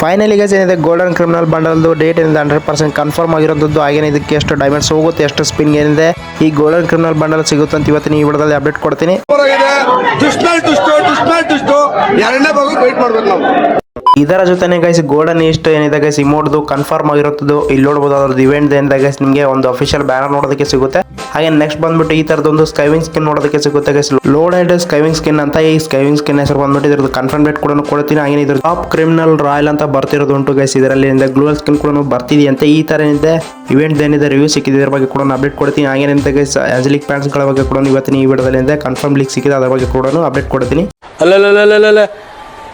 Finally guys ಏನಿದೆ? Golden criminal ಬಂಡಲ್ದು date ಏನಿದೆ? ಹಂಡ್ರೆಡ್ ಪರ್ಸೆಂಟ್ ಕನ್ಫರ್ಮ್ ಆಗಿರೋದು ಹಾಗೇನೆ ಇದಕ್ಕೆ ಎಷ್ಟು ಡೈಮಂಡ್ಸ್ ಹೋಗುತ್ತೆ, ಎಷ್ಟು ಸ್ಪಿನ್ ಏನಿದೆ, ಈ ಗೋಲ್ಡನ್ ಕ್ರಿಮಿನಲ್ ಬಂಡಲ್ ಸಿಗುತ್ತೆ ಅಂತ ಇವತ್ತಿನ ಈ ವಿಡಿಯೋದಲ್ಲಿ ಅಪ್ಡೇಟ್ ಕೊಡ್ತೀನಿ. ಎರಡನೇ ಭಾಗ ವೇಟ್ ಮಾಡ್ಬೇಕು ನಾವು. ಇದರ ಜೊತೆನೆ ಗೈಸ್ ಗೋಲ್ಡನ್ ಈಸ್ಟ್ ಏನಿದೆ ಗೈಸ್ ಇಮೋಡ್ದು ಕನ್ಫರ್ಮ್ ಆಗಿರುತ್ತದೆ. ಇಲ್ಲಿ ನೋಡಬಹುದು ಇವೆಂಟ್ ಏನಿದೆ ಗೈಸ್ ನಿಮಗೆ ಒಂದು ಅಫಿಷಿಯಲ್ ಬ್ಯಾನರ್ ನೋಡೋದಕ್ಕೆ ಸಿಗುತ್ತೆ. ಹಾಗೆ ನೆಕ್ಸ್ಟ್ ಬಂದ್ಬಿಟ್ಟು ಈ ತರದೊಂದು ಸ್ಕೈವಿಂಗ್ ಸ್ಕಿನ್ ನೋಡೋದಕ್ಕೆ ಸಿಗುತ್ತೆ guys load and skywing skin ಅಂತ ಈ ಸ್ಕೈವಿಂಗ್ ಸ್ಕಿನ್ ಹೆಸರು ಬಂದ್ಬಿಟ್ಟು ಇದ್ರದ್ದು ಕನ್ಫರ್ಮ್ ಡೇಟ್ ಕೂಡ ಕೊಡ್ತೀನಿ. ಹಾಗೆ ಇದ್ರ ಟಾಪ್ ಕ್ರಿಮಿನಲ್ ರಾಯಲ್ ಅಂತ ಬರ್ತಿರೋದು ಉಂಟು ಗೈಸ್ ಇದರಲ್ಲಿ ಗ್ಲೂವಲ್ ಸ್ಕಿನ್ ಕೂಡ ಬರ್ತಿದೆಯಂತೆ. ಈ ತರ ಏನಿದೆ ಇವೆಂಟ್ ಏನಿದೆ ರಿವ್ಯೂ ಸಿಕ್ಕಿದೆ, ಇದ್ರ ಬಗ್ಗೆ ಕೂಡ ಅಪ್ಡೇಟ್ ಕೊಡ್ತೀನಿ. ಹಾಗೇನಿದೆ ಗೈಸ್ ಆಂಜಲಿಕ್ ಪ್ಯಾಂಟ್ಸ್ಗಳ ಬಗ್ಗೆ ಕೂಡ ಇವತ್ತಿನ ಈ ವಿಡಿಯೋದಲ್ಲಿ ಕನ್ಫರ್ಮ್ ಲಿಕ್ ಸಿಕ್ಕಿದೆ, ಅದರ ಬಗ್ಗೆ ಕೂಡ ಅಪ್ಡೇಟ್ ಕೊಡ್ತೀನಿ. ಅಲ್ಲಲ್ಲಲ್ಲಲ್ಲ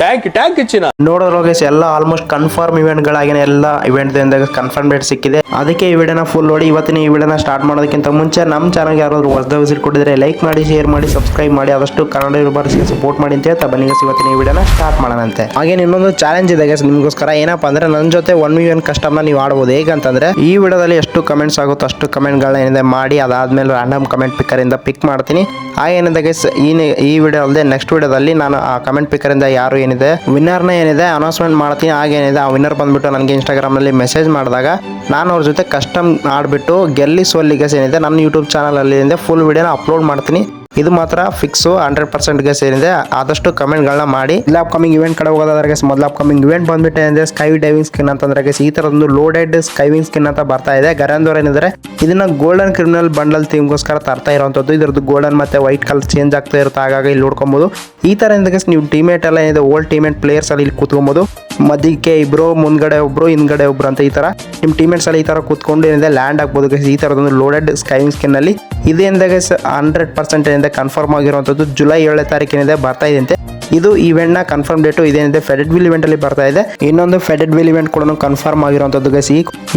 ಟ್ಯಾಂಕ್ ಟ್ಯಾಂಕ್ ಹೆಚ್ಚಿನ. ನೋಡಿದ್ರು ಗೈಸ್ ಎಲ್ಲ ಆಲ್ಮೋಸ್ಟ್ ಕನ್ಫರ್ಮ್ ಇವೆಂಟ್ಗಳಾಗಿನ ಎಲ್ಲ ಇವೆಂಟ್ ಕನ್ಫರ್ಮ್ ಡೇಟ್ ಸಿಕ್ಕಿದೆ. ಅದಕ್ಕೆ ಈ ವಿಡಿಯೋನ ಫುಲ್ ನೋಡಿ, ಇವತ್ತಿನ ಈ ವಿಡಿಯೋನ ಸ್ಟಾರ್ಟ್ ಮಾಡೋದಕ್ಕಿಂತ ಮುಂಚೆ ನಮ್ಮ ಚಾನಲ್ಗೆ ಯಾರಾದರೂ ಹೊಸದ ವಿಸಿಟ್ ಕೊಟ್ಟಿದ್ರೆ ಲೈಕ್ ಮಾಡಿ ಶೇರ್ ಮಾಡಿ ಸಬ್ಸ್ಕ್ರೈಬ್ ಮಾಡಿ, ಆದಷ್ಟು ಕನ್ನಡ ಯೂಬರ್ಸ್ಗೆ ಸಪೋರ್ಟ್ ಮಾಡಿ ಅಂತ ಹೇಳ್ತಾ ಬನ್ನಿ ಇವತ್ತಿನ ಈ ವಿಡಿಯೋನ ಸ್ಟಾರ್ಟ್ ಮಾಡೋಣಂತೆ ಹಾಗೆ ಇನ್ನೊಂದು ಚಾಲೆಂಜ್ ಇದೆ ಗೈಸ್ ನಿಮಗೋಸ್ಕರ ಏನಪ್ಪಾ ಅಂದ್ರೆ ನನ್ನ ಜೊತೆ ಒನ್ ವಿ ಒನ್ ಕಸ್ಟಮ್ನ ನೀವು ಆಡಬಹುದು ಹೇಗಂತಂದ್ರೆ ಈ ವಿಡಿಯೋದಲ್ಲಿ ಎಷ್ಟು ಕಮೆಂಟ್ಸ್ ಆಗುತ್ತೋ ಅಷ್ಟು ಕಮೆಂಟ್ಗಳನ್ನ ಏನಿದೆ ಮಾಡಿ, ಅದಾದ್ಮೇಲೆ ರ್ಯಾಂಡಮ್ ಕಮೆಂಟ್ ಪಿಕ್ಕರ್ ಇಂದ ಪಿಕ್ ಮಾಡ್ತೀನಿ. ಹಾಗೇನಿದೆ ಗೈಸ್ ಈ ಈ ವಿಡಿಯೋ ಅಲ್ಲದೆ ನೆಕ್ಸ್ಟ್ ವಿಡಿಯೋದಲ್ಲಿ ನಾನು ಆ ಕಮೆಂಟ್ ಪಿಕ್ಕರ್ ಇಂದ ಯಾರು ಏನಿದೆ, ವಿನ್ನರ್ನ ಏನಿದೆ ಅನೌನ್ಸ್ಮೆಂಟ್ ಮಾಡ್ತೀನಿ ಹಾಗೇನಿದೆ ಆ ವಿನ್ನರ್ ಬಂದ್ಬಿಟ್ಟು ನನಗೆ ಇನ್ಸ್ಟಾಗ್ರಾಮ್ನಲ್ಲಿ ಮೆಸೇಜ್ ಮಾಡಿದಾಗ ನಾನು ಅವ್ರ ಜೊತೆ ಕಸ್ಟಮ್ ಆಡ್ಬಿಟ್ಟು ಗೆಲ್ಲಿ ಸೋಲಿಗೆ ಏನಿದೆ, ನನ್ನ ಯೂಟ್ಯೂಬ್ ಚಾನಲಲ್ಲಿ ಫುಲ್ ವಿಡಿಯೋನ ಅಪ್ಲೋಡ್ ಮಾಡ್ತೀನಿ. ಇದು ಮಾತ್ರ ಫಿಕ್ಸ್ ಹಂಡ್ರೆಡ್ ಪರ್ಸೆಂಟ್ಗೆ ಏನಿದೆ ಆದಷ್ಟು ಕಮೆಂಟ್ಗಳನ್ನ ಮಾಡಿ. ಇಲ್ಲ ಅಪ್ಕಮಿಂಗ್ ಇವೆಂಟ್ ಕಡೆ ಹೋಗೋದಾದ್ರೆ ಮೊದಲ ಅಪ್ಕಮಿಂಗ್ ಇವೆಂಟ್ ಬಂದ್ಬಿಟ್ಟೆ ಅಂದ್ರೆ ಸ್ಕೈ ಡೈವಿಂಗ್ ಸ್ಕಿನ್ ಅಂತಂದ್ರೆ ಈ ಥರದೊಂದು ಲೋಡೆಡ್ ಸ್ಕೈವಿಂಗ್ ಸ್ಕಿನ್ ಅಂತ ಬರ್ತಾ ಇದೆ. ಗರಂದೋರ್ ಏನಿದ್ರೆ, ಇದನ್ನ ಗೋಲ್ಡನ್ ಕ್ರಿಮಿನಲ್ ಬಂಡಲ್ ಥೀಮ್ಗೋಸ್ಕರ ತರ್ತಾ ಇರುವಂತದ್ದು ಇದ್ರದ್ದು ಗೋಲ್ಡನ್ ಮತ್ತೆ ವೈಟ್ ಕಲರ್ ಚೇಂಜ್ ಆಗ್ತಾ ಇರುತ್ತೆ ಹಾಗಾಗಿ ಇಲ್ಲಿ ನೋಡ್ಕೊಬೋದು. ಈ ತರ ನೀವು ಟೀಮೇಟ್ ಎಲ್ಲ ಏನಿದೆ ಓಲ್ಡ್ ಟೀಮೇಟ್ ಪ್ಲೇಯರ್ಸ್ ಅಲ್ಲಿ ಇಲ್ಲಿ ಕೂತ್ಕೊಬೋದು. ಮಧ್ಯಕ್ಕೆ ಇಬ್ರು, ಮುಂದ್ಗಡೆ ಒಬ್ರು, ಹಿಂದ್ಗಡೆ ಒಬ್ರು ಅಂತ ಈ ತರ ನಿಮ್ಮ ಟೀಮೇಟ್ಸ್ ಅಲ್ಲಿ ಈ ತರ ಕೂತ್ಕೊಂಡು ಏನಿದೆ ಲ್ಯಾಂಡ್ ಆಗ್ಬೋದು ಗೈಸ್ ಈ ತರದೊಂದು ಲೋಡೆಡ್ ಸ್ಕೈವಿಂಗ್ ಸ್ಕಿನ್ ಅಲ್ಲಿ. ಇದೇನಿದೆ ಹಂಡ್ರೆಡ್ ಪರ್ಸೆಂಟ್ ಏನಿದೆ ಕನ್ಫರ್ಮ್ ಆಗಿರುವಂತದ್ದು ಜುಲೈ ಏಳನೇ ತಾರೀಕಿನಿದೆ ಬರ್ತಾ ಇದೆಯಂತೆ ಇದು ಇವೆಂಟ್ನ ಕನ್ಫರ್ಮ್ ಡೇಟು ಇದೇನಿದೆ. ಫೆಡೆಡ್ ವಿಲ್ ಇವೆಂಟ್ ಅಲ್ಲಿ ಬರ್ತಾ ಇದೆ. ಇನ್ನೊಂದು ಫೆಡೆಡ್ ವಿಲ್ ಇವೆಂಟ್ ಕೂಡ ಕನ್ಫರ್ಮ್ ಆಗಿರುವಂತದ್ದು ಗೈಸ್.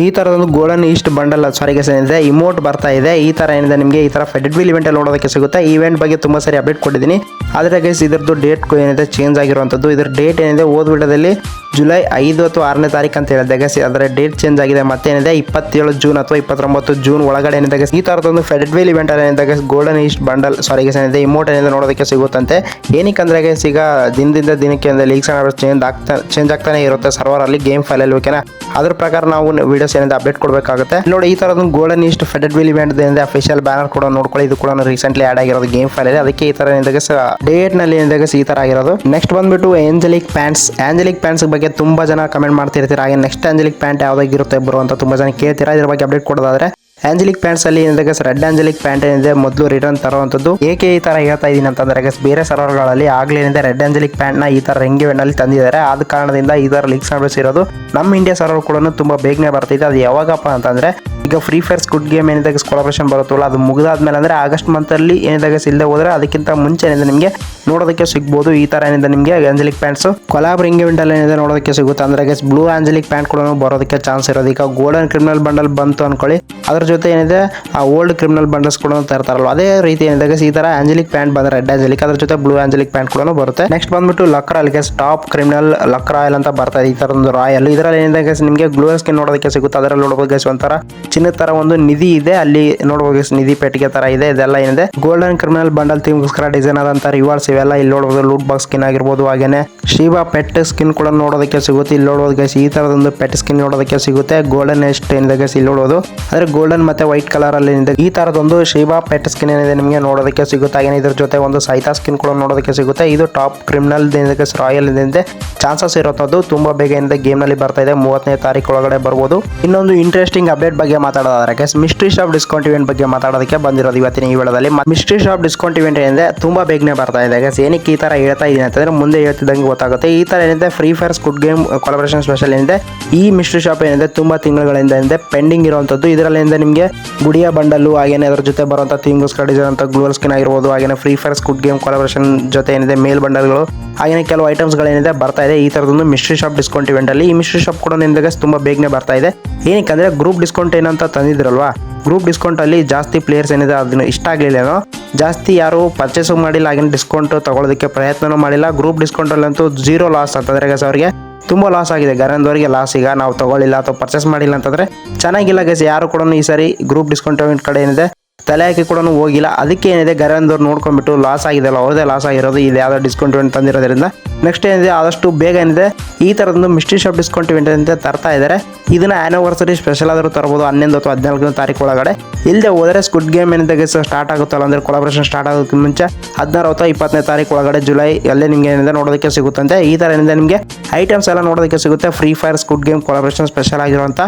ಈ ತರದ ಒಂದು golden east bundle sorry guys, ಏನಿದೆ ಇಮೋಟ್ ಬರ್ತಾ ಇದೆ. ಈ ತರ ಏನಿದೆ ನಿಮಗೆ ಈ ತರ ಫೆಡೆಡ್ ವಿಲ್ ಇವೆಂಟ್ ಅಲ್ಲಿ ನೋಡೋದಕ್ಕೆ ಸಿಗುತ್ತೆ. ಇವೆಂಟ್ ಬಗ್ಗೆ ತುಂಬಾ ಸರಿ ಅಪ್ಡೇಟ್ ಕೊಟ್ಟಿದ್ದೀನಿ. ಆದರೆ ಗೈಸ್, ಇದರದ್ದು ಡೇಟ್ ಏನಿದೆ ಚೇಂಜ್ ಆಗಿರುವಂತದ್ದು ಇದರ ಡೇಟ್ ಏನಿದೆ, ಓದ್ ವಿಡದಲ್ಲಿ ಜುಲೈ ಐದು ಅಥವಾ ಆರನೇ ತಾರೀಕು ಅಂತ ಹೇಳಿದೆ ಗೈಸ್. ಅದರ ಡೇಟ್ ಚೇಂಜ್ ಆಗಿದೆ, ಮತ್ತೇನಿದೆ, ಇಪ್ಪತ್ತೇಳು ಜೂನ್ ಅಥವಾ ಇಪ್ಪತ್ತೊಂಬತ್ತು ಜೂನ್ ಒಳಗಡೆ ಏನಿದೆ ಗೈಸ್. ಈ ಫೆಡೆಡ್ ವಿಲ್ ಇವೆಂಟ್ ಏನಿದೆ ಏನಿದೆ golden east bundle sorry guys, ಏನಿದೆ ಇಮೋಟ್ ಏನಿದೆ ನೋಡೋದಕ್ಕೆ ಸಿಗುತ್ತಂತೆ. ಏನಕ್ಕಂದ್ರೆ ಗೈಸ್, ಈಗ ದಿನದಿಂದ ದಿನಕ್ಕೆ ಅಂದರೆ ಲೀಕ್ಸ್ ಚೇಂಜ್ ಆಗ್ತಾ ಚೇಂಜ್ ಆಗ್ತಾನೆ ಇರುತ್ತೆ ಸರ್ವರ್ ಅಲ್ಲಿ ಗೇಮ್ ಫೈಲ್ ಅಲ್ಲಿ ಓಕೆನಾ ಅದ್ರ ಪ್ರಕಾರ ನಾವು ವೀಡಿಯೋಸ್ ಏನಿದೆ ಅಪ್ಡೇಟ್ ಕೊಡಬೇಕಾಗುತ್ತೆ. ನೋಡಿ, ಈ ತರದ್ದು golden east faded wheel event ಏನಿದೆ ಅಫಿಷಿಯಲ್ ಬ್ಯಾನರ್ ಕೂಡ ನೋಡ್ಕೊಳ್ಳಿ. ಇದು ಕೂಡ ರೀಸೆಂಟ್ಲಿ ಆಡ್ ಆಗಿರೋದು ಗೇಮ್ ಫೈಲ್ ಅಲ್ಲಿ. ಅದಕ್ಕೆ ಈ ತರ ಏನಿದೆ ಡೇಟ್ನಲ್ಲಿ ಏನಿದೆ ಈ ತರ ಆಗಿರೋದು. ನೆಕ್ಸ್ಟ್ ಬಂದ್ಬಿಟ್ಟು ಏಂಜಲಿಕ್ ಪ್ಯಾಂಟ್ಸ್ ಆಂಜಲಿಕ್ ಪ್ಯಾಂಟ್ಸ್ ಬಗ್ಗೆ ತುಂಬಾ ಜನ ಕಮೆಂಟ್ ಮಾಡ್ತಿರ್ತೀರಾ. ಹಾಗೆ ನೆಕ್ಸ್ಟ್ ಆಂಜಲಿಕ್ ಪ್ಯಾಂಟ್ ಯಾವ್ದಾಗಿರುತ್ತೆ ಬರೋ ಅಂತ ತುಂಬಾ ಜನ ಕೇಳ್ತೀರಾ. ಇದ್ರ ಬಗ್ಗೆ ಅಪ್ಡೇಟ್ ಕೊಡೋದಾದ್ರೆ. ಆಂಜಲಿಕ್ ಪ್ಯಾಂಟ್ಸ್ ಅಲ್ಲಿ ಏನಿದೆ ರೆಡ್ ಆಂಜಲಿಕ್ ಪ್ಯಾಂಟ್ ಏನಿದೆ? ಮೊದಲು ರಿಟರ್ನ್ ತರುವಂತದ್ದು ಏಕೆ ಈ ತರ ಹೇಳ್ತಾ ಇದೀನಿ ಅಂತಂದ್ರೆ ಗಸ್ ಬೇರೆ ಸರ್ವರ್ಗಳಲ್ಲಿ ಆಗ್ಲೇ ಏನಿದೆ ರೆಡ್ ಆಂಜಲಿಕ್ ಪ್ಯಾಂಟ್ನ ಈ ತರ ರಿಂಗ್ನಲ್ಲಿ ತಂದಿದ್ದಾರೆ. ಆದ ಕಾರಣದಿಂದ ಈ ತರ ಲೀಕ್ಸ್ ಇರೋದು ನಮ್ಮ ಇಂಡಿಯಾ ಸರ್ವರ್ ಕೂಡ ತುಂಬಾ ಬೇಗನೆ ಬರ್ತಿದೆ. ಅದು ಯಾವಾಗಪ್ಪ ಅಂತಂದ್ರೆ ಈಗ ಫ್ರೀ ಫೈರ್ ಸ್ಕುಡ್ ಗೇಮ್ ಏನಿದಾಗ ಕೊಲಾಬ್ರೇಷನ್ ಬರುತ್ತಲ್ಲ ಅದು ಮುಗಿದಾದ್ಮೇಲೆ ಅಂದ್ರೆ ಆಗಸ್ಟ್ ಮಂತಲ್ಲಿ ಅಲ್ಲಿ ಏನಿದೆ guys, ಇಲ್ಲದೆ ಹೋದ್ರೆ ಅದಕ್ಕಿಂತ ಮುಂಚೆ ಏನಿದೆ ನಿಮಗೆ ನೋಡೋದಕ್ಕೆ ಸಿಗ್ಬೋದು. ಈ ತರ ಏನಿದೆ ನಿಮಗೆ angelic pants collab ring event ಅಲ್ಲಿ ಏನಿದೆ ನೋಡೋದಕ್ಕೆ ಸಿಗುತ್ತೆ ಅಂದ್ರೆ ಗೆಸ್ ಬ್ಲೂ ಆಂಜಲಿಕ್ ಪ್ಯಾಂಟ್ ಕೂಡ ಬರೋದಕ್ಕೆ ಚಾನ್ಸ್ ಇರೋದು. ಈಗ ಗೋಲ್ಡನ್ ಕ್ರಿಮಿನಲ್ ಬಂಡಲ್ ಬಂತು ಅನ್ಕೊಳ್ಳಿ. ಅದ್ರ ಜೊತೆ ಏನಿದೆ ಆ ಓಲ್ಡ್ ಕ್ರಿಮಿನಲ್ ಬಂಡಲ್ಸ್ ಕೂಡ ತರ್ತಾರಲ್ಲ ಅದೇ ರೀತಿ ಏನಿದೆ ಈ ತರ ಆಂಜಲಿಕ್ ಪ್ಯಾಂಟ್ ಬಂದರೆ ರೆಡ್ ಆಂಜಲಿಕ್ ಅದ್ರ ಜೊತೆ ಬ್ಲೂ ಆಂಜಲಿಕ್ ಪ್ಯಾಂಟ್ ಕೂಡ ಬರುತ್ತೆ. ನೆಕ್ಸ್ಟ್ ಬಂದ್ಬಿಟ್ಟು luck royale guess top criminal luck royale ಅಂತ ಬರ್ತಾ ಇದೆ. ಈ ತರ ಒಂದು ರಾಯಲ್ ಇದರಲ್ಲಿ ಏನಿದೆ ನಿಮಗೆ ಗ್ಲೂ ಸ್ಕಿನ್ ನೋಡೋದಕ್ಕೆ ಸಿಗುತ್ತೆ. ಅದರಲ್ಲಿ ನೋಡಬಹುದು ಒಂಥರ ಚಿನ್ನದ ತರ ಒಂದು ನಿಧಿ ಇದೆ. ಅಲ್ಲಿ ನೋಡಬಹುದು ನಿಧಿ ಪೆಟ್ಟಿಗೆ ತರ ಇದೆ. ಇದೆಲ್ಲ ಏನಿದೆ? ಗೋಲ್ಡನ್ ಕ್ರಿಮಿನಲ್ ಬಂಡಲ್ ಥೀಮ್ಗೋಸ್ಕರ ಡಿಸೈನ್ ಆದಂತ ರಿವಾರ್ಡ್ಸ್ ಇವೆಲ್ಲ ಇಲ್ಲಿ ನೋಡಬಹುದು ಲೂಟ್ ಬಾಕ್ಸ್ ಸ್ಕಿನ್ ಆಗಿರ್ಬೋದು, ಹಾಗೇನೆ ಶಿವಾ ಪೆಟ್ ಸ್ಕಿನ್ ಕೂಡ ನೋಡೋದಕ್ಕೆ ಸಿಗುತ್ತೆ. ಇಲ್ಲಿ ನೋಡಬಹುದು ಗೈಸ್ ಈ ತರದೊಂದು ಪೆಟ್ ಸ್ಕಿನ್ ನೋಡೋದಕ್ಕೆ ಸಿಗುತ್ತೆ. ಗೋಲ್ಡನ್ ಎಷ್ಟು ಏನಿದೆ ಗೈಸ್ ಇಲ್ಲಿ ನೋಡೋದು ಅಂದ್ರೆ ಗೋಲ್ಡನ್ ಮತ್ತೆ ವೈಟ್ ಕಲರ್ ಅಲ್ಲಿ ಏನಿದೆ. ಈ ತರದೊಂದು ಶಿವಾ ಪೆಟ್ ಸ್ಕಿನ್ ಏನಿದೆ ನಿಮಗೆ ನೋಡೋದಕ್ಕೆ ಸಿಗುತ್ತೆ. ಹಾಗೇನೆ ಇದ್ರ ಜೊತೆ ಒಂದು ಸೈತಾ ಸ್ಕಿನ್ ಕೂಡ ನೋಡೋದಕ್ಕೆ ಸಿಗುತ್ತೆ. ಇದು ಟಾಪ್ ಕ್ರಿಮಿನಲ್ ರಾಯಲ್ ಚಾನ್ಸಸ್ ಇರೋದು ತುಂಬಾ ಬೇಗ ಏನಿದೆ ಗೇಮ್ನಲ್ಲಿ ಬರ್ತಾ ಇದೆ. ಮೂವತ್ತನೇ ತಾರೀಕು ಒಳಗಡೆ ಬರ್ಬೋದು. ಇನ್ನೊಂದು ಇಂಟ್ರೆಸ್ಟಿಂಗ್ ಅಪ್ಡೇಟ್ ಬಗ್ಗೆ ಮಾತಾಡೋದಾದ್ರೆ ಮಿಸ್ಟ್ರಿ ಶಾಪ್ ಡಿಸ್ಕೌಂಟ್ ಇವೆಂಟ್ ಬಗ್ಗೆ ಮಾತಾಡೋದಕ್ಕೆ ಬಂದಿರೋದು ಇವತ್ತಿನ ಈ ವಿಡಿಯೋದಲ್ಲಿ ಮಿಸ್ಟ್ರಿ ಶಾಪ್ ಡಿಸ್ಕೌಂಟ್ ಇವೆಂಟ್ ಏನಿದೆ, ತುಂಬಾ ಬೇಗನೆ ಬರ್ತಾ ಇದೆ ಗೆಸ್ ಏನಕ್ಕೆ ಈ ತರ ಹೇಳ್ತಾ ಇದೀನಿ ಅಂತಂದ್ರೆ ಮುಂದೆ ಹೇಳ್ತಿದ್ದಂಗೆ ಗೊತ್ತಾಗುತ್ತೆ. ಈ ತರ ಏನಿದೆ free fire squid game collaboration special ಏನಿದೆ, ಈ ಮಿಸ್ಟ್ರಿ ಶಾಪ್ ಏನಿದೆ, ತುಂಬಾ ತಿಂಗಳುಗಳಿಂದ ಏನಿದೆ ಪೆಂಡಿಂಗ್ ಇರುವಂತದ್ದು ಇದರಲ್ಲಿಂದ ನಿಮಗೆ, ಗುಡಿಯ ಬಂಡಲ್ಲು, ಹಾಗೇನೆ ಅದರ ಜೊತೆ ಬರುವಂತ ಡಿಸೈನ್ ಅಂತ ಗ್ಲೋಲ್ ಸ್ಕಿನ್ ಆಗಿರ್ಬೋದು, ಹಾಗೇನೆ free fire squid game collaboration ಜೊತೆ ಏನಿದೆ, ಮೇಲ್ ಬಂಡಲ್ಗಳು, ಹಾಗೇನೆ ಕೆಲವು ಐಟಮ್ಸ್ಗಳೇನಿದೆ ಬರ್ತಾ ಇದೆ. ಈ ತರದೊಂದು ಮಿಸ್ಟ್ರಿ ಶಾಪ್ ಡಿಸ್ಕೌಂಟ್ ಇವೆಂಟ್ ಅಲ್ಲಿ ಈ ಮಿಸ್ಟ್ರಿ ಶಾಪ್ ಕೂಡ ನಿಮ್ದಾಗ ತುಂಬಾ ಬೇಗನೆ ಬರ್ತಾ ಇದೆ. ಏನಕ್ಕೆ ಅಂದ್ರೆ ಗ್ರೂಪ್ ಡಿಸ್ಕೌಂಟ್ ಏನಂತ ತಂದಿದ್ರಲ್ವಾ? ಗ್ರೂಪ್ ಡಿಸ್ಕೌಂಟ್ ಅಲ್ಲಿ ಜಾಸ್ತಿ ಪ್ಲೇಯರ್ಸ್ ಏನಿದೆ ಅದನ್ನ ಇಷ್ಟ ಆಗ್ಲಿಲ್ಲೇನೋ ಜಾಸ್ತಿ ಯಾರು ಪರ್ಚೇಸ್ ಮಾಡಿಲ್ಲ ಆಗಿನ ಡಿಸ್ಕೌಂಟ್ ತಗೊಳ್ಳೋದಕ್ಕೆ ಪ್ರಯತ್ನನೂ ಮಾಡಿಲ್ಲ. ಗ್ರೂಪ್ ಡಿಸ್ಕೌಂಟ್ ಅಲ್ಲಂತೂ ಜೀರೋ ಲಾಸ್ ಅಂತಂದ್ರೆ ಗೈಸ್ ಅವರಿಗೆ. ತುಂಬಾ ಲಾಸ್ ಆಗಿದೆ. ಗರಂದವರಿಗೆ ಲಾಸ್ ಈಗ ನಾವು ತಗೊಳ್ಳಿಲ್ಲ ಅಥವಾ ಪರ್ಚೇಸ್ ಮಾಡಿಲ್ಲ ಅಂತಂದ್ರೆ ಚೆನ್ನಾಗಿಲ್ಲ ಗೈಸ್. ಯಾರು ಕೂಡ ಈ ಸಾರಿ ಗ್ರೂಪ್ ಡಿಸ್ಕೌಂಟ್ ಕಡೆ ಏನಿದೆ ತಲೆ ಹಾಕಿ ಕೂಡ ಹೋಗಿಲ್ಲ. ಅದಕ್ಕೆ ಏನಿದೆ ಗರಂದವ್ರು ನೋಡ್ಕೊಂಡ್ಬಿಟ್ಟು ಲಾಸ್ ಆಗಿದೆಲ್ಲ ಅವ್ರದೇ ಲಾಸ್ ಆಗಿರೋದು ಇಲ್ಲಿ ಯಾವುದೋ ಡಿಸ್ಕೌಂಟ್ ಇವೆಂಟ್ ತಂದಿರೋದ್ರಿಂದ. ನೆಕ್ಸ್ಟ್ ಏನಿದೆ, ಆದಷ್ಟು ಬೇಗ ಏನಿದೆ, ಈ ಥರದೊಂದು ಮಿಸ್ಟ್ರಿ ಶಾಪ್ ಡಿಸ್ಕೌಂಟ್ ಇವೆಂಟ್ ಅಂತ ತರ್ತಾ ಇದ್ದಾರೆ ಇದನ್ನ ಆ್ಯನಿವರ್ಸರಿ ಸ್ಪೆಷಲ್ ಆದರೂ ತರಬಹುದು ಹನ್ನೊಂದು ಅಥವಾ ಹದಿನಾಲ್ಕನೇ ತಾರೀಕು ಒಳಗಡೆ. ಇಲ್ಲದೆ ಹೋದರೆ ಸ್ಕುಡ್ ಗೇಮ್ ಏನಿದೆ ಸ್ಟಾರ್ಟ್ ಆಗುತ್ತಲ್ಲ, ಅಂದರೆ ಕೊಲಾಬ್ರೇಷನ್ ಸ್ಟಾರ್ಟ್ ಆಗೋದಕ್ಕೆ ಮುಂಚೆ ಹದಿನಾರು ಅಥವಾ ಇಪ್ಪತ್ತನೇ ತಾರೀಕು ಒಳಗಡೆ ಜುಲೈ ಅಲ್ಲೇ ನಿಮಗೆ ಏನಿದೆ ನೋಡೋದಕ್ಕೆ ಸಿಗುತ್ತಂತೆ ಈ ಥರ ಏನಿದೆ ನಿಮಗೆ ಐಟಮ್ಸ್ ಎಲ್ಲ ನೋಡೋದಕ್ಕೆ ಸಿಗುತ್ತೆ. Free fire squid game collaboration special ಆಗಿರುವಂಥ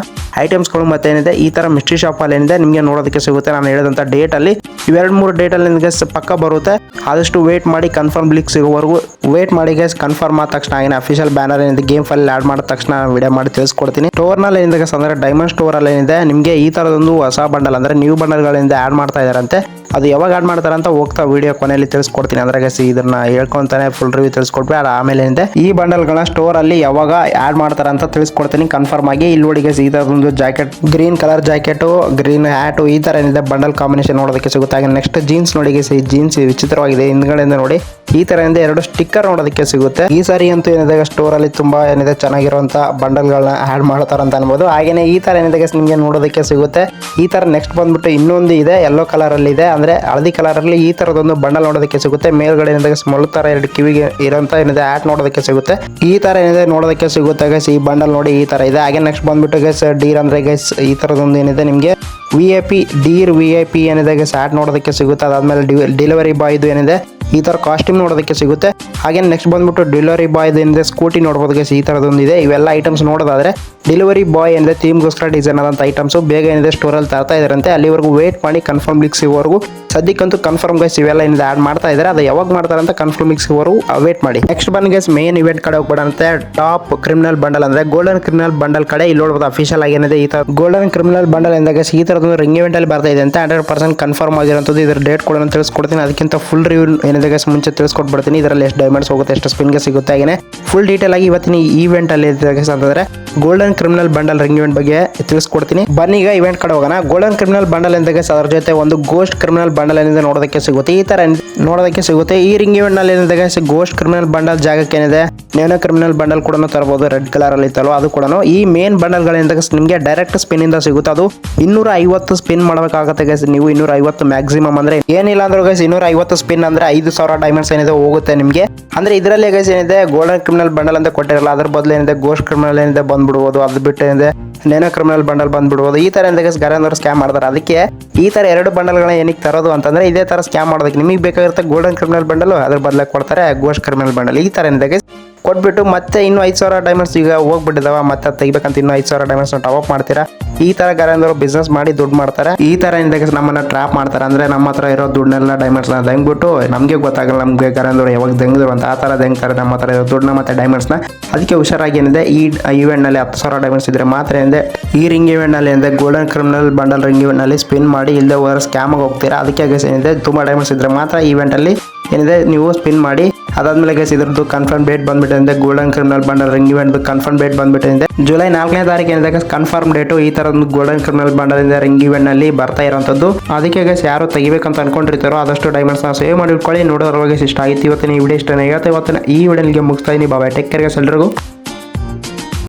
ಐಟಮ್ಸ್ಗಳು ಮತ್ತೆ ಏನಿದೆ ಈ ಥರ ಮಿಸ್ಟ್ರಿ ಶಾಪಲ್ಲಿ ಏನಿದೆ, ನಿಮಗೆ ನೋಡೋದಕ್ಕೆ ಸಿಗುತ್ತೆ. ನಾನು ಹೇಳಿದಂಥ ಡೇಟಲ್ಲಿ ಇವೆರಡು ಮೂರು ಡೇಟಲ್ಲಿ ನಿಮಗೆ ಸ- ಪಕ್ಕ ಬರುತ್ತೆ. ಆದಷ್ಟು ವೇಟ್ ಮಾಡಿ ಕನ್ಫರ್ಮ್ ಲಿಕ್ ಸಿಗೋವರೆಗೂ ವೇಟ್ ಮಾಡಿ ಗೈಸ್ ಕನ್ಫರ್ಮ್ ಆದ ತಕ್ಷಣ, ಏನೇ ಅಫಿಷಿಯಲ್ ಬ್ಯಾನರ್ ಏನಿದೆ ಗೇಮ್ ಫೈಲ್ ಆಡ್ ಮಾಡಿದ ತಕ್ಷಣ ವಿಡಿಯೋ ಮಾಡಿ ತಿಳಿಸ್ಕೊಡ್ತೀನಿ. ಸ್ಟೋರ್ನಲ್ಲಿ ಏನಿದೆ ಅಂದರೆ ಅಂದ್ರೆ ಡೈಮಂಡ್ ಸ್ಟೋರಲ್ಲಿ ಏನಿದೆ. ನಿಮಗೆ ಈ ಥರದೊಂದು ಹೊಸ ಬಂಡಲ್ ಅಂದರೆ ನ್ಯೂ ಬಂಡಲ್ಗಳಿಂದ ಆ್ಯಡ್ ಮಾಡ್ತಾ ಇದ್ದಾರಂತೆ ಅದು ಯಾವಾಗ ಆಡ್ ಮಾಡ್ತಾರೆ ಅಂತ ಹೋಗ್ತಾ ವಿಡಿಯೋ ಕೊನೆಯಲ್ಲಿ ತಿಳಿಸ್ಕೊಡ್ತೀನಿ. ಅಂದ್ರೆ ಸಿ ಇದನ್ನ ಹೇಳ್ಕೊಂತಾನೆ ಫುಲ್ ರಿವ್ಯೂ ತಿಳಿಸ್ಕೊಟ್ಬಿಟ್ಟು ಆಮೇಲೆ ಏನಿದೆ? ಈ ಬಂಡಲ್ಗಳನ್ನ ಸ್ಟೋರ್ ಅಲ್ಲಿ ಯಾವಾಗ ಆಡ್ ಮಾಡ್ತಾರೆ ಅಂತ ತಿಳಿಸ್ಕೊಡ್ತೀನಿ. ಕನ್ಫರ್ಮ್ ಆಗಿ ಇಲ್ಲಿ ನೋಡಿ ಈ ಥರದೊಂದು jacket green colour jacket green hat ಈ ತರ ಏನಿದೆ ಬಂಡಲ್ ಕಾಂಬಿನೇಷನ್ ನೋಡೋದಕ್ಕೆ ಸಿಗುತ್ತೆ. ಹಾಗೆ ನೆಕ್ಸ್ಟ್ ಜೀನ್ಸ್ ನೋಡಿ ಈ ಜೀನ್ಸ್ ವಿಚಿತ್ರವಾಗಿದೆ. ಹಿಂದ್ಗಡೆಯಿಂದ ನೋಡಿ, ಈ ತರ ಏನಿದೆ, ಎರಡು ಸ್ಟಿಕ್ಕರ್ ನೋಡೋದಕ್ಕೆ ಸಿಗುತ್ತೆ. ಈ ಸಾರಿ ಅಂತೂ ಏನಿದೆ ಸ್ಟೋರ್ ಅಲ್ಲಿ ತುಂಬಾ ಏನಿದೆ, ಚೆನ್ನಾಗಿರುವಂತ ಬಂಡಲ್ಗಳನ್ನ ಆಡ್ ಮಾಡ್ತಾರ ಅಂತ ಅನ್ಬೋದು. ಹಾಗೇನೆ ಈ ತರ ಏನಿದೆ ನಿಮಗೆ ನೋಡೋದಕ್ಕೆ ಸಿಗುತ್ತೆ. ಈ ತರ ನೆಕ್ಸ್ಟ್ ಬಂದ್ಬಿಟ್ಟು ಇನ್ನೊಂದು ಇದೆ ಯೆಲ್ಲೋ ಕಲರ್ ಅಲ್ಲಿ ಇದೆ. ಅಂದ್ರೆ ಹಳದಿ ಕಲರ್ ಅಲ್ಲಿ ಈ ತರದೊಂದು ಬಂಡಲ್ ನೋಡೋದಕ್ಕೆ ಸಿಗುತ್ತೆ. ಮೇಲ್ಗಡೆ ಏನಿದೆ ಸ್ಮಲ್ ಥರ ಎರಡು ಕಿವಿಗೆ ಇರೋಂಥ ಏನಿದೆ ಆಟ್ ನೋಡೋದಕ್ಕೆ ಸಿಗುತ್ತೆ. ಈ ತರ ಏನಿದೆ ನೋಡೋದಕ್ಕೆ ಸಿಗುತ್ತೆ ಗೈಸ್ ಈ ಬಂಡಲ್ ನೋಡಿ ಈ ತರ ಇದೆ. ಹಾಗೆ ನೆಕ್ಸ್ಟ್ ಬಂದ್ಬಿಟ್ಟು ಗೈಸ್ ಡೀರ್ ಅಂದ್ರೆ ಗೈಸ್ ಈ ಥರದೊಂದು ಏನಿದೆ ನಿಮಗೆ V I P deer V I P ಏನಿದೆ ಗೈಸ್ ಆ್ಯಟ್ ನೋಡೋದಕ್ಕೆ ಸಿಗುತ್ತೆ. ಅದಾದಮೇಲೆ ಡೆಲಿವರಿ ಬಾಯ್ ಇದು ಏನಿದೆ. ಈ ತರ ಕಾಸ್ಟ್ಯೂಮ್ ನೋಡೋದಕ್ಕೆ ಸಿಗುತ್ತೆ. ಹಾಗೆ ನೆಕ್ಸ್ಟ್ ಬಂದ್ಬಿಟ್ಟು ಡೆಲಿವರಿ ಬಾಯ್ ಏನಿದೆ ಸ್ಕೂಟಿ ನೋಡ್ಬೋದು ಗೈಸ್ ಈ ತರದೊಂದು ಇದೆ ಇವೆಲ್ಲ ಐಟಮ್ಸ್ ನೋಡೋದಾದ್ರೆ ಡೆಲಿವರಿ ಬಾಯ್ ಅಂದರೆ ಥೀಮ್ಗೋಸ್ಕರ ಡಿಸೈನ್ ಆದಂಥ ಐಟಮ್ಸ್ ಬೇಗ ಏನಿದೆ ಸ್ಟೋರಲ್ಲಿ ತರ್ತಾ ಇದ್ದಾರಂತೆ ಅಲ್ಲಿವರೆಗೂ ವೇಟ್ ಮಾಡಿ ಕನ್ಫರ್ಮ್ ಲಿಕ್ಸ್ ಸಿಗೋವರೆಗೂ ಸದ್ಯಕ್ಕಂತೂ ಕನ್ಫರ್ಮ್ ಗೈಸ್ ಇವೆಲ್ಲ ಏನಿದೆ ಆಡ್ ಮಾಡ್ತಾ ಇದ್ದಾರೆ ಅದು ಯಾವಾಗ ಮಾಡ್ತಾರೆ ಅಂತ ಕನ್ಫರ್ಮ್ ಲಿಕ್ಸ್ ಸಿಗೋವರೆಗೂ ವೇಟ್ ಮಾಡಿ. ನೆಕ್ಸ್ಟ್ ಬಂದ್ ಗೈಸ್ ಮೇನ್ ಇವೆಂಟ್ ಕಡೆ ಹೋಗ್ಬಿಡಂತೆ ಟಾಪ್ ಕ್ರಿಮಿನಲ್ ಬಂಡಲ್ ಅಂದ್ರೆ ಗೋಲ್ಡನ್ ಕ್ರಿಮಿನಲ್ ಬಂಡಲ್ ಕಡೆ. ಇಲ್ಲಿ ನೋಡ್ಬೋದು ಅಫಿಷಿಯಲ್ ಆಗಿ ಏನಿದೆ ಈ ತರ ಗೋಲ್ಡನ್ ಕ್ರಿಮಿನಲ್ ಬಂಡಲ್ ಎಂದ ಗೈಸ್ ಈ ಥರದ ರಿಂಗ್ ಇವೆಂಟ್ ಅಲ್ಲಿ ಬರ್ತಾ ಇದೆ ಅಂತ ಹಂಡ್ರೆಡ್ ಪರ್ಸೆಂಟ್ ಕನ್ಫರ್ಮ್ ಆಗಿರೋಂಥದ್ದು. ಇದರ ಡೇಟ್ ಕೂಡ ತಿಳಿಸ್ಕೊಡ್ತೀನಿ. ಅದಕ್ಕಿಂತ ಫುಲ್ ರಿವ್ಯೂ ಏನಿದೆ ಮುಂಚೆ ತಿಳಿಸ್ಕೊಟ್ಬಿಡ್ತೀನಿ. ಇದರಲ್ಲಿ ಎಷ್ಟು ಡೈಮಂಡ್ಸ್ ಹೋಗುತ್ತೆ ಎಷ್ಟು ಸ್ಪಿನ್ಗೆ ಸಿಗುತ್ತೆ ಹಾಗೆ ಫುಲ್ ಡೀಟೇಲ್ ಆಗಿ ಇವತ್ತಿನ ಈ ಇವೆಂಟ್ ಅಲ್ಲಿ ಅಂತಂದ್ರೆ golden criminal bundle ring event ಬಗ್ಗೆ ತಿಳಿಸ್ಕೊಡ್ತೀನಿ. ಬನ್ನಿ ಈಗ ಇವೆಂಟ್ ಕಡೆ ಹೋಗೋಣ. ಗೋಲ್ಡನ್ ಕ್ರಿಮಿನಲ್ ಬಂಡಲ್ ಎಂದಾಗ ಅದರ ಜೊತೆ ಒಂದು ಗೋಸ್ಟ್ ಕ್ರಿಮಿನಲ್ ಬಂಡಲ್ ಏನಿದೆ ನೋಡೋದಕ್ಕೆ ಸಿಗುತ್ತೆ. ಈ ತರ ನೋಡೋದಕ್ಕೆ ಸಿಗುತ್ತೆ. ಈ ರಿಂಗ್ ಇವೆಂಟ್ನಲ್ಲಿ ಏನಿದೆ ಗೈಸ್ ಗೋಸ್ಟ್ ಕ್ರಿಮಿನಲ್ ಬಂಡಲ್ ಜಾಗಕ್ಕೆ ಏನಿದೆ? ನೇನೋ ಕ್ರಿಮಿನಲ್ ಬಂಡಲ್ ಕೂಡ ತರಬಹುದು ರೆಡ್ ಕಲರ್ ಅಲ್ಲಿ ಇತ್ತಲ್ವ ಅದು ಕೂಡ ಈ ಮೇನ್ ಬಂಡಲ್ ಗಳಿಂದ ನಿಮಗೆ ಡೈರೆಕ್ಟ್ ಸ್ಪಿನ್ ಇಂದ ಸಿಗುತ್ತೆ ಅದು. ಇನ್ನೂರ ಐವತ್ತು ಸ್ಪಿನ್ ಮಾಡಬೇಕಾಗುತ್ತೆ ಗೈಸ್ ನೀವು ಇನ್ನೂರ ಐವತ್ತು ಮ್ಯಾಕ್ಸಿಮಮ್ ಅಂದ್ರೆ ಏನಿಲ್ಲ ಅಂದ್ರೆ ಗೈಸ್ ಇನ್ನೂರ ಐವತ್ತು ಸ್ಪಿನ್ ಅಂದ್ರೆ ಐದು ಸಾವಿರ ಡೈಮಂಡ್ಸ್ ಏನಿದೆ ಹೋಗುತ್ತೆ ನಿಮಗೆ. ಅಂದ್ರೆ ಇದರಲ್ಲಿ ಗೈಸ್ ಏನಿದೆ ಗೋಲ್ಡನ್ ಕ್ರಿಮಿನಲ್ ಬಂಡಲ್ ಅಂತ ಕೊಟ್ಟಿರಲ್ಲ, ಅದ್ರ ಬದಲು ಏನಿದೆ ಗೋಸ್ಟ್ ಕ್ರಿಮಿನಲ್ ಏನಿದೆ ಬಂದ್ಬಿಡ್ಬೋದು, ಅದು ಬಿಟ್ಟು ಏನಿದೆ ನೇನೋ ಕ್ರಿಮಿನಲ್ ಬಂಡಲ್ ಬಂದ್ಬಿಡ್ಬೋದು. ಈ ತರ ಏನಿದೆ ಗೈಸ್ ಗರಂದವ್ರು ಸ್ಕ್ಯಾಮ್ ಮಾಡ್ತಾರೆ. ಅದಕ್ಕೆ ಈ ತರ ಎರಡು ಬಂಡಲ್ಗಳನ್ನ ಏನಕ್ಕೆ ತರೋದು ಅಂತಂದ್ರೆ, ಇದೇ ತರ ಸ್ಕ್ಯಾಮ್ ಮಾಡೋದಕ್ಕೆ ನಿಮಗೆ ಬೇಕಾಗಿರುತ್ತೆ ಗೋಲ್ಡನ್ ಕ್ರಿಮಿನಲ್ ಬಂಡಲ್ ಅದ್ರ ಬದಲಾಗಿ ಕೊಡ್ತಾರೆ ಗೋಸ್ಟ್ ಕ್ರಿಮಿನಲ್ ಬಂಡಲ್ ಈ ತರ ಏನಿದೆ ಗೈಸ್ ಕೊಟ್ಬಿಟ್ಟು ಮತ್ತೆ ಇನ್ನೂ ಐದು ಸಾವಿರ ಡೈಮಂಡ್ಸ್ ಈಗ ಹೋಗ್ಬಿಟ್ಟಿದಾವ. ಮತ್ತೆ ತೆಗಿಬೇಕಂತ ಇನ್ನೂ ಐದು ಸಾವಿರ ಡೈಮಂಡ್ಸ್ ಟಾಪ್ ಮಾಡ್ತೀರಾ? ಈ ತರ ಗರಂದವರು ಬಿಸ್ನೆಸ್ ಮಾಡಿ ದುಡ್ಡು ಮಾಡ್ತಾರೆ. ಈ ತರ ಏನಿದೆ ನಮ್ಮನ್ನ ಟ್ರಾಪ್ ಮಾಡ್ತಾರೆ. ಅಂದ್ರೆ ನಮ್ಮ ಹತ್ರ ಇರೋ ದುಡ್ಡನ್ನೆಲ್ಲ ಡೈಮಂಡ್ಸ್ನ ದಂಗ್ಬಿಟ್ಟು ನಮಗೆ ಗೊತ್ತಾಗಲ್ಲ ನಮ್ಗೆ ಗರಂದವರು ಯಾವಾಗ ದಂಗಿದ್ರು ಅಂತ. ಆ ತರ ದಂಗ್ತಾರೆ ನಮ್ಮ ಹತ್ರ ಇರೋ ದುಡ್ಡನ್ನ ಮತ್ತೆ ಡೈಮಂಡ್ಸ್ನ. ಅದಕ್ಕೆ ಹುಷಾರಾಗಿ ಏನಿದೆ, ಈ ಇವೆಂಟ್ನಲ್ಲಿ ಹತ್ತು ಸಾವಿರ ಡೈಮಂಡ್ಸ್ ಇದ್ರೆ ಮಾತ್ರ ಏನಿದೆ, ಈ ರಿಂಗ್ ಇವೆಂಟ್ನಲ್ಲಿ ಏನಿದೆ ಗೋಲ್ಡನ್ ಕ್ರಿಮಿನಲ್ ಬಂಡಲ್ ರಿಂಗ್ ಇವೆಂಟ್ನಲ್ಲಿ ಸ್ಪಿನ್ ಮಾಡಿ ಇಲ್ಲದೆ ಹೋದ್ರೆ ಸ್ಕ್ಯಾಮ್ ಹೋಗ್ತೀರಾ? ಅದಕ್ಕೆ ಏನಿದೆ, ತುಂಬಾ ಡೈಮಂಡ್ಸ್ ಇದ್ರೆ ಮಾತ್ರ ಈವೆಂಟ್ ಅಲ್ಲಿ ಏನಿದೆ, ನೀವು ಸ್ಪಿನ್ ಮಾಡಿ, ಅದಾದ್ಮೇಲೆ ಗೈಸ್ ಇದ್ರದ್ದು ಕನ್ಫರ್ಮ್ ಡೇಟ್ ಬಂದ್ಬಿಟ್ಟಿದೆ. Golden criminal bundle ring event confirm date ಬಂದ್ಬಿಟ್ಟಿದೆ. ಜುಲೈ ನಾಲ್ಕನೇ ತಾರೀಕು ಏನಿದೆ ಕನ್ಫರ್ಮ್ ಡೇಟು ಈ ತರ ಗೋಲ್ಡನ್ ಕ್ರಿಮಿನಲ್ ಬಂಡಲ್ ಇಂದ ರಿಂಗ್ ಇವೆಂಟ್ನಲ್ಲಿ ಬರ್ತಾ ಇರೋಂಥದ್ದು. ಅದಕ್ಕೆ ಗೈಸ್ ಯಾರು ತೆಗಿಬೇಕಂತ ಅನ್ಕೊಂಡಿರ್ತಾರೋ ಆದಷ್ಟು ಡೈಮಂಡ್ಸ್ನ ಸೇವ್ ಮಾಡಿ ಇಟ್ಕೊಳ್ಳಿ. ನೋಡೋದ್ರೊಳಗೆ ಇಷ್ಟ ಆಯ್ತು ಇವತ್ತಿನ ಈ ವಿಡಿಯೋ ಇಷ್ಟ ಇವತ್ತಿನ ಈ ವಿಡಿಯೋ ಮುಗಿಸ್ತಾ ಇದೀನಿ. ಬಾಬಾ ಟೆಕ್ ಕೇರ್ ಎಲ್ರಿಗೂ.